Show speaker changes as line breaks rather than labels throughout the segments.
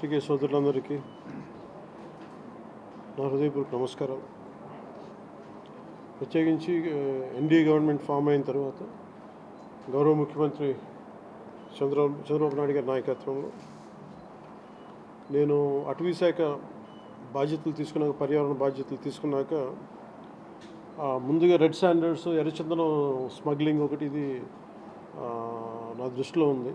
పత్రికే సోదరులందరికీ నా హృదయపూర్వక నమస్కారం ప్రత్యేకించి ఎన్డీఏ గవర్నమెంట్ ఫామ్ అయిన తర్వాత గౌరవ ముఖ్యమంత్రి చంద్ర చంద్రబాబు నాయుడు గారి నాయకత్వంలో నేను అటవీ శాఖ బాధ్యతలు తీసుకున్నాక పర్యావరణ బాధ్యతలు తీసుకున్నాక ముందుగా రెడ్ శాండర్డ్స్ ఎర్రచందనం స్మగ్లింగ్ ఒకటి ఇది నా దృష్టిలో ఉంది.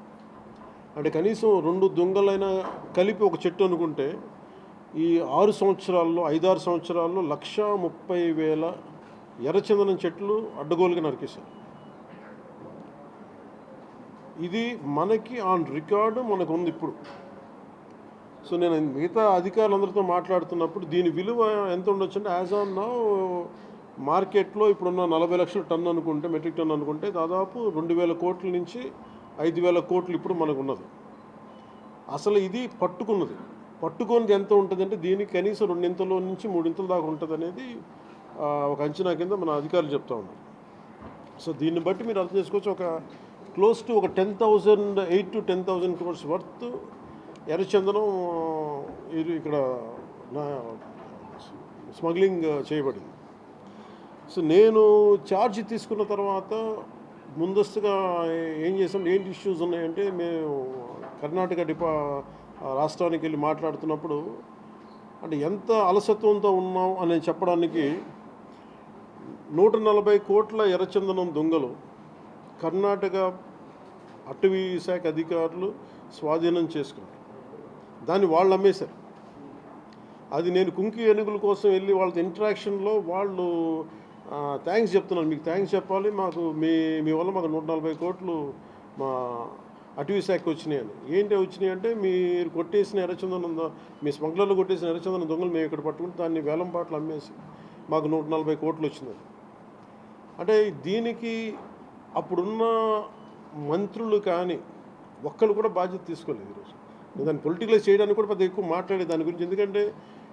అంటే కనీసం రెండు దొంగలైనా కలిపి ఒక చెట్టు అనుకుంటే ఈ ఆరు సంవత్సరాల్లో ఐదారు సంవత్సరాల్లో లక్ష ముప్పై వేల ఎర్రచందనం చెట్లు అడ్డగోలుగా నరికేశారు. ఇది మనకి ఆన్ రికార్డు మనకు ఉంది ఇప్పుడు. సో నేను మిగతా అధికారులందరితో మాట్లాడుతున్నప్పుడు దీని విలువ ఎంత ఉండొచ్చు అంటే యాజ్ ఆన్ నా మార్కెట్లో ఇప్పుడున్న నలభై లక్షల టన్ అనుకుంటే మెట్రిక్ టన్ అనుకుంటే దాదాపు రెండు వేల కోట్ల నుంచి ఐదు వేల కోట్లు ఇప్పుడు మనకు ఉన్నది అసలు ఇది పట్టుకున్నది. పట్టుకున్నది ఎంత ఉంటుంది అంటే దీనికి కనీసం రెండింతల నుంచి మూడింతల దాకా ఉంటుంది అనేది ఒక అంచనా కింద మన అధికారులు చెప్తా ఉన్నారు. సో దీన్ని బట్టి మీరు అర్థం చేసుకోవచ్చు ఒక క్లోజ్ టు ఒక ten thousand eight to ten thousand crores worth ఎర్రచందనం ఇది ఇక్కడ నా స్మగ్లింగ్ చేయబడింది. సో నేను ఛార్జ్ తీసుకున్న తర్వాత ముందస్తుగా ఏం చేసాం? ఏంటి ఇష్యూస్ ఉన్నాయంటే మేము కర్ణాటక డిపా రాష్ట్రానికి వెళ్ళి మాట్లాడుతున్నప్పుడు అంటే ఎంత అలసత్వంతో ఉన్నాం అని చెప్పడానికి నూట నలభై కోట్ల ఎర్రచందనం దొంగలు కర్ణాటక అటవీ శాఖ అధికారులు స్వాధీనం చేసుకున్నారు. దాన్ని వాళ్ళు అమ్మేశారు అది నేను కుంకి ఏనుగుల కోసం వెళ్ళి వాళ్ళతో ఇంటరాక్షన్లో వాళ్ళు థ్యాంక్స్ చెప్తున్నాను. మీకు థ్యాంక్స్ చెప్పాలి. మాకు మీ మీ వల్ల మాకు నూట నలభై కోట్లు మా అటవీ శాఖ వచ్చినాయని ఏంటి వచ్చినాయి అంటే మీరు కొట్టేసిన ఎర్రచందనం మీ స్మగ్లర్లు కొట్టేసిన ఎర్రచందనం దొంగలు మేము ఇక్కడ పట్టుకుని దాన్ని వేలం పాటలు అమ్మేసి మాకు నూట నలభై కోట్లు వచ్చిందని అంటే దీనికి అప్పుడున్న మంత్రులు కానీ ఒక్కరు కూడా బాధ్యత తీసుకోలేదు ఈరోజు. దాన్ని పొలిటికలైజ్ చేయడానికి కూడా పెద్ద ఎక్కువ మాట్లాడే దాని గురించి. ఎందుకంటే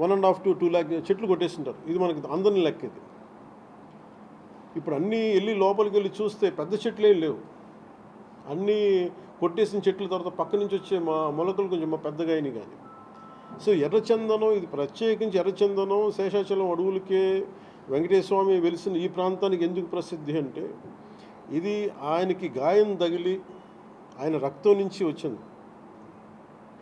one and half to two lakh చెట్లు కొట్టేస్తుంటారు ఇది మనకి అందని లెక్కేది. ఇప్పుడు అన్నీ వెళ్ళి లోపలికి వెళ్ళి చూస్తే పెద్ద చెట్లు ఏం లేవు. అన్నీ కొట్టేసిన చెట్ల తర్వాత పక్క నుంచి వచ్చే మా మొలకలు కొంచెం మా పెద్దగా అయినాయి కానీ. సో ఎర్రచందనం ఇది ప్రత్యేకించి ఎర్రచందనం శేషాచలం అడవులకే వెంకటేశ్వర స్వామి వెలిసిన ఈ ప్రాంతానికి ఎందుకు ప్రసిద్ధి అంటే ఇది ఆయనకి గాయం తగిలి ఆయన రక్తం నుంచి వచ్చింది.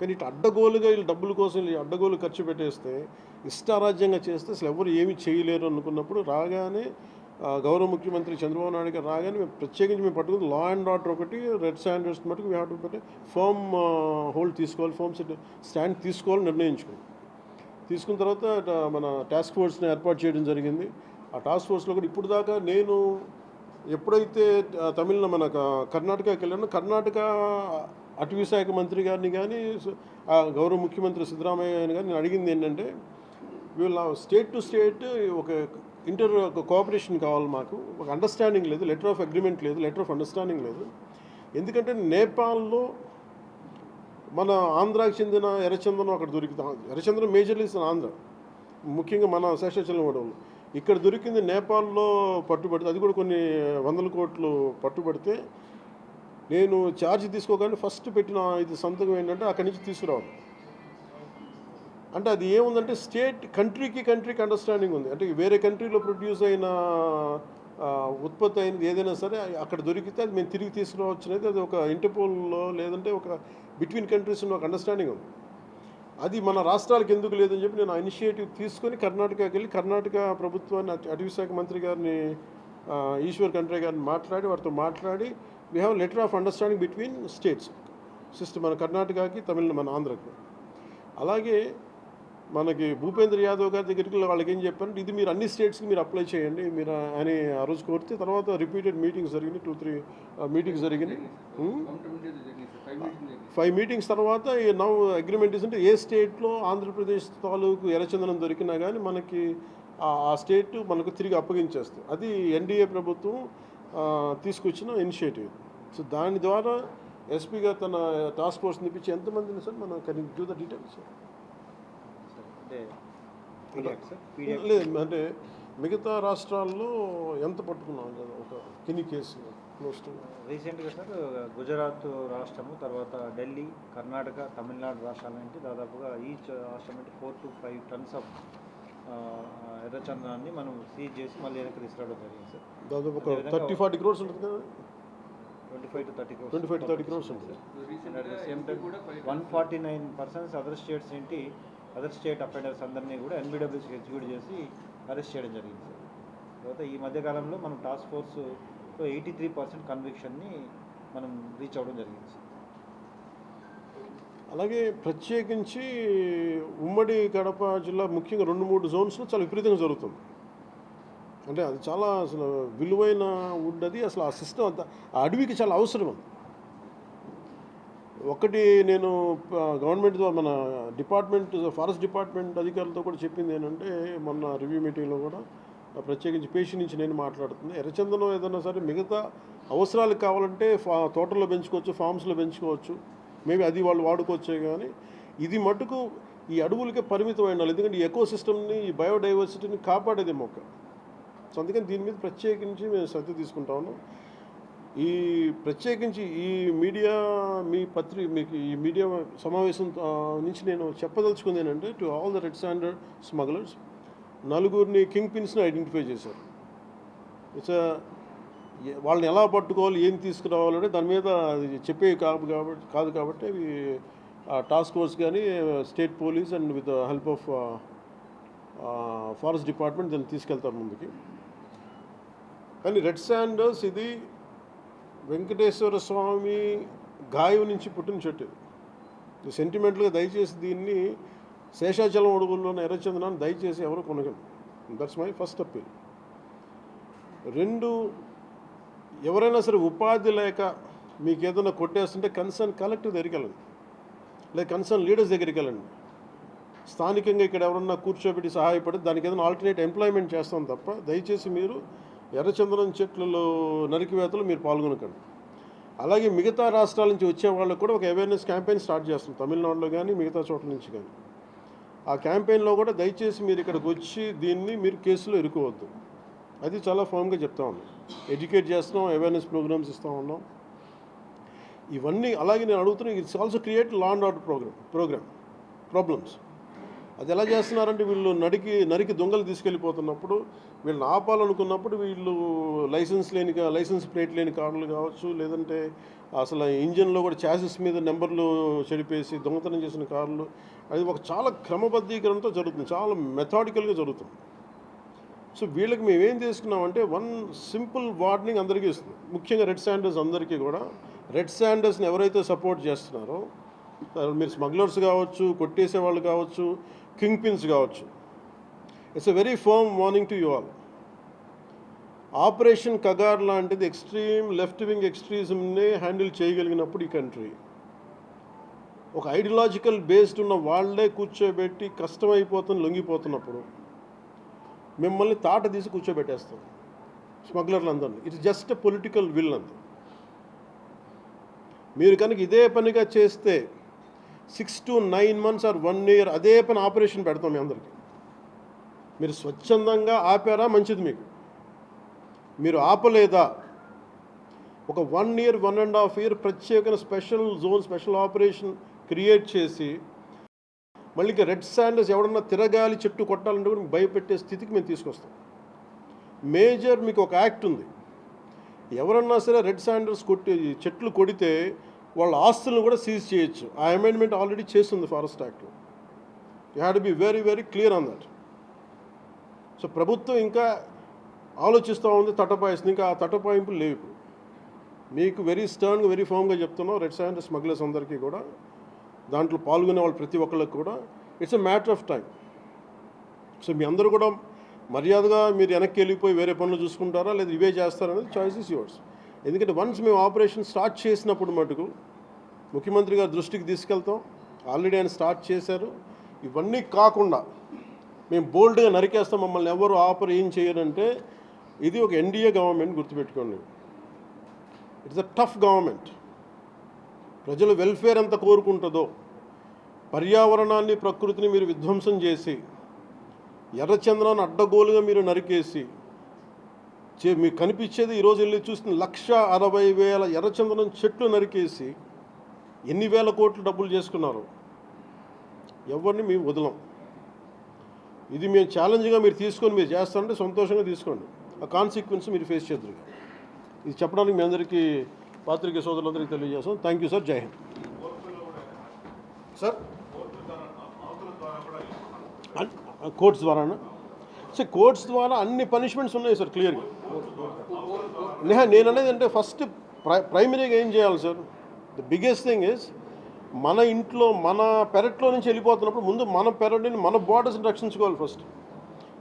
కానీ ఇటు అడ్డగోలుగా వీళ్ళు డబ్బుల కోసం వీళ్ళు అడ్డగోలు ఖర్చు పెట్టేస్తే ఇష్టారాజ్యంగా చేస్తే అసలు ఎవరు ఏమి చేయలేరు అనుకున్నప్పుడు రాగానే గౌరవ ముఖ్యమంత్రి చంద్రబాబు నాయుడు గారు రాగానే మేము ప్రత్యేకించి మేము పట్టుకుంది లా అండ్ ఆర్డర్ ఒకటి రెడ్ స్టాండర్డ్స్ మటుకు మేము పెట్టి ఫర్మ్ హోల్డ్ తీసుకోవాలి ఫర్మ్ స్టాండ్ తీసుకోవాలని నిర్ణయించుకున్నాం. తీసుకున్న తర్వాత మన టాస్క్ ఫోర్స్ని ఏర్పాటు చేయడం జరిగింది. ఆ టాస్క్ ఫోర్స్లో కూడా ఇప్పుడు దాకా నేను ఎప్పుడైతే తమిళ మన కర్ణాటకకి వెళ్ళానో కర్ణాటక అటవీ శాఖ మంత్రి గారిని కానీ గౌరవ ముఖ్యమంత్రి సిద్ధరామయ్య గారిని కానీ అడిగింది ఏంటంటే వీళ్ళ స్టేట్ టు స్టేట్ ఒక ఇంటర్ ఒక కోఆపరేషన్ కావాలి మాకు. ఒక అండర్స్టాండింగ్ లేదు లెటర్ ఆఫ్ అగ్రిమెంట్ లేదు లెటర్ ఆఫ్ అండర్స్టాండింగ్ లేదు. ఎందుకంటే నేపాల్లో మన ఆంధ్రాకి చెందిన ఎర్రచందనం అక్కడ దొరికితే ఎర్రచందనం మేజర్లీ ఆంధ్ర. ముఖ్యంగా మన శేషాచలం గొడవలు ఇక్కడ దొరికింది నేపాల్లో పట్టుబడితే అది కూడా కొన్ని వందల కోట్లు పట్టుబడితే నేను ఛార్జ్ తీసుకోగానే ఫస్ట్ పెట్టిన ఇది సంతకం ఏంటంటే అక్కడి నుంచి తీసుకురావాలి అంటే అది ఏముందంటే స్టేట్ కంట్రీకి కంట్రీకి అండర్స్టాండింగ్ ఉంది. అంటే వేరే కంట్రీలో ప్రొడ్యూస్ అయిన ఉత్పత్తి అయినది ఏదైనా సరే అక్కడ దొరికితే అది మేము తిరిగి తీసుకురావచ్చు అనేది అది ఒక ఇంటర్పోల్లో లేదంటే ఒక బిట్వీన్ కంట్రీస్ ఉన్న ఒక అండర్స్టాండింగ్ ఉంది. అది మన రాష్ట్రాలకు ఎందుకు లేదని చెప్పి నేను ఇనిషియేటివ్ తీసుకొని కర్ణాటకకి వెళ్ళి కర్ణాటక ప్రభుత్వాన్ని అటవీ శాఖ మంత్రి గారిని ఈశ్వర్ కంట్రీ గారిని మాట్లాడి వారితో మాట్లాడి we have letter of understanding between states system మన కర్ణాటకకి తమిళ మన ఆంధ్రకి. అలాగే మనకి భూపేంద్ర యాదవ్ గారి దగ్గరికి వెళ్ళి వాళ్ళకి ఏం చెప్పారంటే ఇది మీరు అన్ని స్టేట్స్కి మీరు అప్లై చేయండి. మీరు అని ఆ రోజు కోరితే తర్వాత రిపీటెడ్ మీటింగ్స్ జరిగినాయి. టూ త్రీ మీటింగ్స్ జరిగినాయి. Hmm? ఫైవ్ మీటింగ్స్ తర్వాత నౌ అగ్రిమెంట్ అంటే ఏ స్టేట్లో ఆంధ్రప్రదేశ్ తాలూకు ఎర్రచందనం దొరికినా కానీ మనకి ఆ- స్టేట్ మనకు తిరిగి అప్పగించేస్తుంది అది ఎన్డీఏ ప్రభుత్వం తీసుకొచ్చిన ఇనిషియేటివ్. సో దాని ద్వారా ఎస్పీ గారు తన టాస్క్ ఫోర్స్ నిపించి ఎంతమందిని సార్? మనం కెన్ డూ ద డీటెయిల్స్
అంటే
లేదు అంటే మిగతా రాష్ట్రాల్లో ఎంత పట్టుకున్నాం? కదా ఒక కిని కేసు క్లోజ్ టు
రీసెంట్గా సార్ గుజరాత్ రాష్ట్రము తర్వాత ఢిల్లీ కర్ణాటక తమిళనాడు రాష్ట్రాల నుంచి దాదాపుగా ఈచ్ రాష్ట్రం నుంచి four to five tons of ఎర్రచందనాన్ని మనం సీజ్ చేసి మళ్ళీ వెనక్కి తీసుకురావడం జరిగింది సార్.
దాదాపు ఒక థర్టీ ఫార్టీ క్రోర్స్ ఉంటుంది కదా?
Twenty five to thirty
twenty five to thirty crores ఉంటుంది.
At the same time one forty nine persons other states ఏంటి అదర్ స్టేట్ అఫెండర్స్ అందరినీ కూడా ఎన్బిడబ్ల్యూసీ ఎగ్జిక్యూట్ చేసి అరెస్ట్ చేయడం జరిగింది సార్. తర్వాత ఈ మధ్యకాలంలో మనం task force eighty three percent కన్విక్షన్ని మనం రీచ్ అవ్వడం జరిగింది సార్.
అలాగే ప్రత్యేకించి ఉమ్మడి కడప జిల్లా ముఖ్యంగా రెండు మూడు జోన్స్లో చాలా విపరీతంగా జరుగుతుంది. అంటే అది చాలా అసలు విలువైన వుడ్ అది అసలు ఆ సిస్టమ్ అంత ఆ అడవికి చాలా అవసరం అది. ఒకటి నేను గవర్నమెంట్ ద్వారా మన డిపార్ట్మెంట్ ఫారెస్ట్ డిపార్ట్మెంట్ అధికారులతో కూడా చెప్పింది ఏంటంటే మొన్న రివ్యూ మీటింగ్లో కూడా ప్రత్యేకించి పేషి నుంచి నేను మాట్లాడుతుంది. ఎర్రచందనం ఏదైనా సరే మిగతా అవసరాలు కావాలంటే ఫా తోటల్లో పెంచుకోవచ్చు ఫామ్స్లో పెంచుకోవచ్చు. మేబీ అది వాళ్ళు వాడుకోవచ్చే కానీ ఇది మటుకు ఈ అడవులకే పరిమితం అయిన ఎందుకంటే ఈ ఎకో సిస్టమ్ని ఈ బయోడైవర్సిటీని కాపాడేది మొక్క. సో అందుకని దీని మీద ప్రత్యేకించి మేము శ్రద్ధ తీసుకుంటా ఉన్నాం. ఈ ప్రత్యేకించి ఈ మీడియా మీ పత్రి మీకు ఈ మీడియా సమావేశం నుంచి నేను చెప్పదలుచుకుంది ఏంటంటే to all the red standard smugglers నలుగురిని కింగ్ పిన్స్ని ఐడెంటిఫై చేశారు. ఇట్స్ వాళ్ళని ఎలా పట్టుకోవాలి ఏం తీసుకురావాలంటే దాని మీద అది చెప్పే కాదు కాబట్టి కాదు కాబట్టి అవి టాస్క్ ఫోర్స్ కానీ state police and with help of forest department దాన్ని తీసుకెళ్తాం ముందుకి. కానీ రెడ్ శాండర్స్ ఇది వెంకటేశ్వర స్వామి గాయం నుంచి పుట్టిన చెట్టు. సెంటిమెంట్లుగా సెంటిమెంట్గా దయచేసి దీన్ని శేషాచలం అడుగుల్లోని ఎర్రచందనాన్ని దయచేసి ఎవరు కొనగండి దట్స్ మై ఫస్ట్ అప్పీల్ రెండు ఎవరైనా సరే ఉపాధి లేక మీకు ఏదైనా కొట్టేస్తుంటే కన్సర్న్ కలెక్టర్ దగ్గరికి వెళ్ళండి. లేదా కన్సర్న్ లీడర్స్ దగ్గరికి వెళ్ళండి. స్థానికంగా ఇక్కడ ఎవరన్నా కూర్చోబెట్టి సహాయపడి దానికి ఏదైనా ఆల్టర్నేట్ ఎంప్లాయ్మెంట్ చేస్తాం తప్ప దయచేసి మీరు ఎర్రచందనం చెట్లలో నరికివేతలు మీరు పాల్గొనకండి. అలాగే మిగతా రాష్ట్రాల నుంచి వచ్చే వాళ్ళకు కూడా ఒక అవేర్నెస్ క్యాంపెయిన్ స్టార్ట్ చేస్తాం. తమిళనాడులో కానీ మిగతా చోట్ల నుంచి కానీ ఆ క్యాంపెయిన్లో కూడా దయచేసి మీరు ఇక్కడికి వచ్చి దీన్ని మీరు కేసులో ఇరుకోవద్దు. అది చాలా ఫామ్గా చెప్తా ఉన్నాను ఎడ్యుకేట్ చేస్తున్నాం అవేర్నెస్ ప్రోగ్రామ్స్ ఇస్తూ ఉన్నాం. ఇవన్నీ అలాగే నేను అడుగుతున్నాను it's also create law and order program program problems అది ఎలా చేస్తున్నారంటే వీళ్ళు నడికి నరికి దొంగలు తీసుకెళ్ళిపోతున్నప్పుడు వీళ్ళని ఆపాలనుకున్నప్పుడు వీళ్ళు లైసెన్స్ లేని కా- లైసెన్స్ ప్లేట్ లేని కార్లు కావచ్చు లేదంటే అసలు ఇంజన్లో కూడా ఛాసెస్ మీద నెంబర్లు చెడిపేసి దొంగతనం చేసిన కార్లు. అది ఒక చాలా క్రమబద్ధీకరణతో జరుగుతుంది చాలా మెథాడికల్గా జరుగుతుంది. సో వీళ్ళకి మేము ఏం చేసుకున్నామంటే వన్ సింపుల్ వార్నింగ్ అందరికీ ఇస్తుంది. ముఖ్యంగా రెడ్ శాండర్స్ అందరికీ కూడా. రెడ్ శాండర్స్ని ఎవరైతే సపోర్ట్ చేస్తున్నారో మీరు స్మగ్లర్స్ కావచ్చు కొట్టేసే వాళ్ళు కావచ్చు కింగ్ పిన్స్ కావచ్చు. It's a very firm warning to you all operation Kagar లాంటిది ఎక్స్ట్రీమ్ లెఫ్ట్ వింగ్ ఎక్స్ట్రీజంని హ్యాండిల్ చేయగలిగినప్పుడు ఈ కంట్రీ. ఒక ఐడియలాజికల్ బేస్డ్ ఉన్న వాళ్ళే కూర్చోబెట్టి కష్టమైపోతుంది లొంగిపోతున్నప్పుడు మిమ్మల్ని తాట తీసి కూర్చోబెట్టేస్తుంది స్మగ్లర్లు అందరినీ ఇట్స్ జస్ట్ పొలిటికల్ విల్ అంది మీరు కనుక ఇదే పనిగా చేస్తే six to nine months or one year అదే పని ఆపరేషన్ పెడతాం మీ అందరికీ. మీరు స్వచ్ఛందంగా ఆపారా? మంచిది మీకు. మీరు ఆపలేదా? ఒక one year one and half year ప్రత్యేకమైన special zone special operation create చేసి మళ్ళీ ఇంకా రెడ్ శాండర్స్ ఎవడన్నా తిరగాలి చెట్టు కొట్టాలంటే కూడా భయపెట్టే స్థితికి మేము తీసుకొస్తాం. మేజర్ మీకు ఒక యాక్ట్ ఉంది. ఎవరన్నా సరే రెడ్ శాండర్స్ కొట్టి చెట్లు కొడితే వాళ్ళ ఆస్తులను కూడా సీజ్ చేయొచ్చు. ఆ అమెండ్మెంట్ ఆల్రెడీ చేస్తుంది ఫారెస్ట్ యాక్ట్లో you had be very very clear on that so ప్రభుత్వం ఇంకా ఆలోచిస్తూ ఉంది తటపాయిస్తుంది. ఇంకా ఆ తటపాయింపులు లేవు ఇప్పుడు. మీకు వెరీ స్టర్న్గా వెరీ ఫామ్గా చెప్తున్నాం రెడ్ శాండర్స్ స్మగ్లర్స్ అందరికీ కూడా. దాంట్లో పాల్గొనే వాళ్ళు ప్రతి ఒక్కళ్ళకి కూడా it's a matter of time so మీ అందరూ కూడా మర్యాదగా మీరు వెనక్కి వెళ్ళిపోయి వేరే పనులు చూసుకుంటారా? లేదా ఇవే చేస్తారనేది చాయిస్ ఇస్ యువర్స్ ఎందుకంటే వన్స్ మేము ఆపరేషన్ స్టార్ట్ చేసినప్పుడు మటుకు ముఖ్యమంత్రి గారి దృష్టికి తీసుకెళ్తాం. ఆల్రెడీ ఆయన స్టార్ట్ చేశారు. ఇవన్నీ కాకుండా మేము బోల్డ్గా నరికేస్తాం. మమ్మల్ని ఎవరు ఆపర్ ఏం చేయరంటే ఇది ఒక ఎన్డీఏ గవర్నమెంట్ గుర్తుపెట్టుకోండి. ఇట్స్ అ టఫ్ గవర్నమెంట్ ప్రజల వెల్ఫేర్ ఎంత కోరుకుంటుందో పర్యావరణాన్ని ప్రకృతిని మీరు విధ్వంసం చేసి ఎర్రచంద్రాన్ని అడ్డగోలుగా మీరు నరికేసి చే మీకు కనిపించేది ఈరోజు వెళ్ళి చూస్తున్న లక్ష అరవై వేల ఎర్రచంద్రం చెట్లు నరికేసి ఎన్ని వేల కోట్లు డబ్బులు చేసుకున్నారు ఎవరిని మేము వదలం. ఇది మేము ఛాలెంజ్గా మీరు తీసుకొని మీరు చేస్తారంటే సంతోషంగా తీసుకోండి. ఆ కాన్సిక్వెన్స్ మీరు ఫేస్ చేద్దరు. ఇది చెప్పడానికి మీ అందరికీ పాత్రికే సోదరులందరికీ తెలియజేస్తాం. Thank you sir Jai Hind sir courts ద్వారానా? Sir courts ద్వారా అన్ని పనిష్మెంట్స్ ఉన్నాయి సార్ క్లియర్గా నేహా నేను అనేది అంటే ఫస్ట్ ప్రై ప్రైమరీగా ఏం చేయాలి sir the biggest thing is మన ఇంట్లో మన పెరట్లో నుంచి వెళ్ళిపోతున్నప్పుడు ముందు మన పెరటిని మన బార్డర్స్ని రక్షించుకోవాలి ఫస్ట్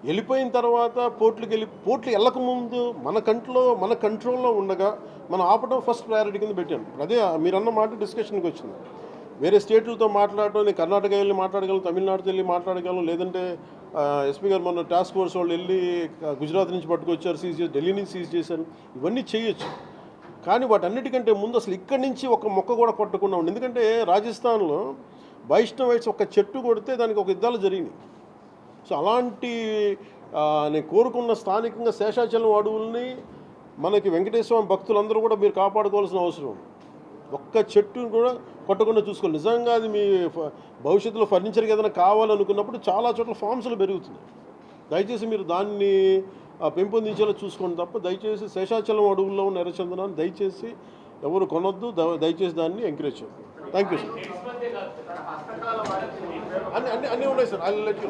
వెళ్ళిపోయిన తర్వాత పోర్ట్లకు వెళ్ళి పోర్ట్లు వెళ్ళక ముందు మన కంట్లో మన కంట్రోల్లో ఉండగా మనం ఆపడం ఫస్ట్ ప్రయారిటీ కింద పెట్టాను అదే మీరన్న మాట డిస్కషన్కి వచ్చింది. వేరే స్టేట్లతో మాట్లాడటం నేను కర్ణాటక వెళ్ళి మాట్లాడగలను తమిళనాడుతో వెళ్ళి మాట్లాడగలను లేదంటే ఎస్పీ గారు మొన్న టాస్క్ ఫోర్స్ వాళ్ళు వెళ్ళి గుజరాత్ నుంచి పట్టుకొచ్చారు సీజ్ చేసి ఢిల్లీ నుంచి సీజ్ చేశారు. ఇవన్నీ చేయొచ్చు. కానీ వాటన్నిటికంటే ముందు అసలు ఇక్కడి నుంచి ఒక మొక్క కూడా కొట్టకుండా ఉండి. ఎందుకంటే రాజస్థాన్లో వైష్ణవైట్స్ ఒక చెట్టు కొడితే దానికి ఒక యుద్ధాలు జరిగినాయి. సో అలాంటి నేను కోరుకున్న స్థానికంగా శేషాచలం అడవుల్ని మనకి వెంకటేశ్వర భక్తులందరూ కూడా మీరు కాపాడుకోవాల్సిన అవసరం. ఒక్క చెట్టును కూడా కొట్టకుండా చూసుకోవాలి. నిజంగా అది మీ భవిష్యత్తులో ఫర్నిచర్కి ఏదైనా కావాలనుకున్నప్పుడు చాలా చోట్ల ఫామ్స్లు పెరుగుతున్నాయి. దయచేసి మీరు దాన్ని పెంపొందించేలా చూసుకోండి తప్ప దయచేసి శేషాచలం అడవుల్లో ఉన్న ఎర్రచందనాన్ని దయచేసి ఎవరు కొనొద్దు. దయచేసి దాన్ని ఎంకరేజ్ చేయండి. థ్యాంక్ యూ సార్ అన్ని అన్ని అన్నీ ఉన్నాయి sir. I let you